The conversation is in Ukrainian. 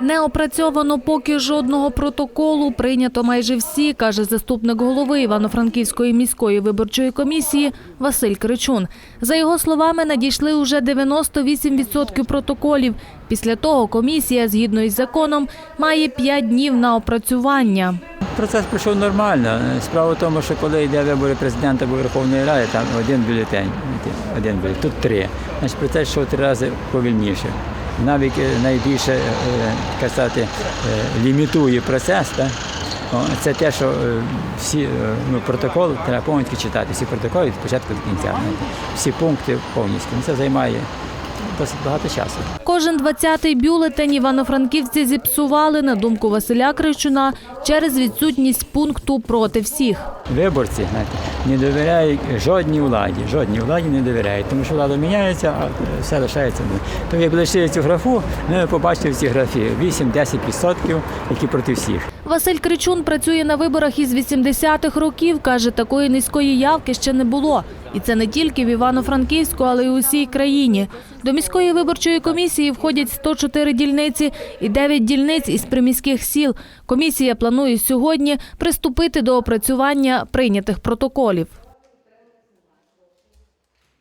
Не опрацьовано поки жодного протоколу. Прийнято майже всі, каже заступник голови Івано-Франківської міської виборчої комісії Василь Кричун. За його словами, надійшли уже 98% протоколів. Після того комісія, згідно із законом, має 5 днів на опрацювання. Процес пройшов нормально. Справа в тому, що коли йде вибори президента або Верховної Ради, там один бюлетень, один бюлетень, тут три. Значить, процес йшов три рази повільніше. Навіть е, найбільше е, так сказати, е, лімітує процес. Так? Це те, що всі ну, протокол треба повністю читати, всі протоколи від початку до кінця. Всі пункти повністю. Ну, Це займає досить багато часу. Кожен 20-й бюлетень івано-франківці зіпсували, на думку Василя Кричуна, через відсутність пункту проти всіх. Виборці знаєте, не довіряють жодній владі, жодній владі не довіряють, тому що влада міняється, а все лишається. Тому як лишили цю графу, ми побачили в цій графі 8-10%, які проти всіх. Василь Кричун працює на виборах із 80-х років. Каже, такої низької явки ще не було. І це не тільки в Івано-Франківську, але й у всій країні. До міської виборчої комісії входять 104 дільниці і 9 дільниць із приміських сіл. Комісія планує сьогодні приступити до опрацювання прийнятих протоколів.